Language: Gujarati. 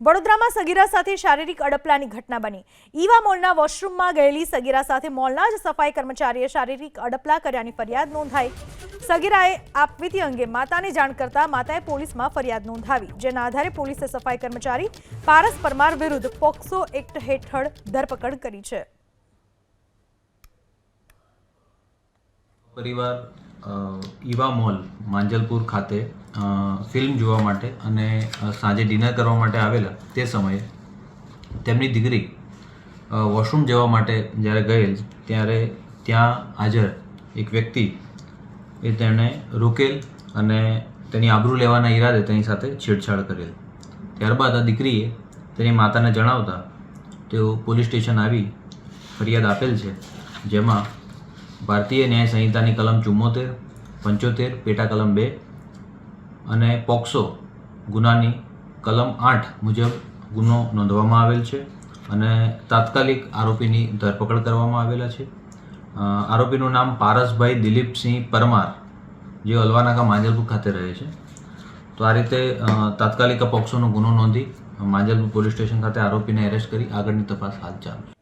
વડોદરામાં સગીરા સાથે શારીરિક અડપલાની ઘટના બની. ઈવા મોલના વોશરૂમમાં ગયેલી સગીરા સાથે મોલના જ સફાઈ કર્મચારીએ શારીરિક અડપલા કર્યાની ફરિયાદ નોંધાઈ. સગીરાએ આપવીતી અંગે માતાને જાણ કરતા માતાએ પોલીસમાં ફરિયાદ નોંધાવી, જેના આધારે પોલીસે સફાઈ કર્મચારી પારસ પરમાર વિરુદ્ધ પોક્સો એક્ટ હેઠળ ધરપકડ કરી છે. પરિવાર ઈવા મોલ, માંજલપુર ખાતે ફિલ્મ જોવા માટે અને સાંજે ડિનર કરવા માટે આવેલા તે સમયે તેમની દીકરી વોશરૂમ જવા માટે જ્યારે ગયેલ, ત્યારે ત્યાં હાજર એક વ્યક્તિ એ તેણે રોકેલ અને તેની આબરૂ લેવાના ઈરાદે તેની સાથે છેડછાડ કરેલ. ત્યારબાદ આ દીકરીએ તેની માતાને જણાવતા તેઓ પોલીસ સ્ટેશન આવી ફરિયાદ આપેલ છે, જેમાં ભારતીય ન્યાય સંહિતાની કલમ ચુમ્મોતેર, પંચોતેર, પેટા કલમ બે અને પોક્સો ગુનાની કલમ આઠ મુજબ ગુનો નોંધવામાં આવેલ છે અને તાત્કાલિક આરોપીની ધરપકડ કરવામાં આવેલા છે. આરોપીનું નામ પારસભાઈ દિલીપસિંહ પરમાર, જે અલવાનાકા માંજલપુર ખાતે રહે છે. તો આ રીતે તાત્કાલિક પોક્સોનો ગુનો નોંધી માંજલપુર પોલીસ સ્ટેશન ખાતે આરોપીને એરેસ્ટ કરી આગળની તપાસ હાથ ચાલુ છે.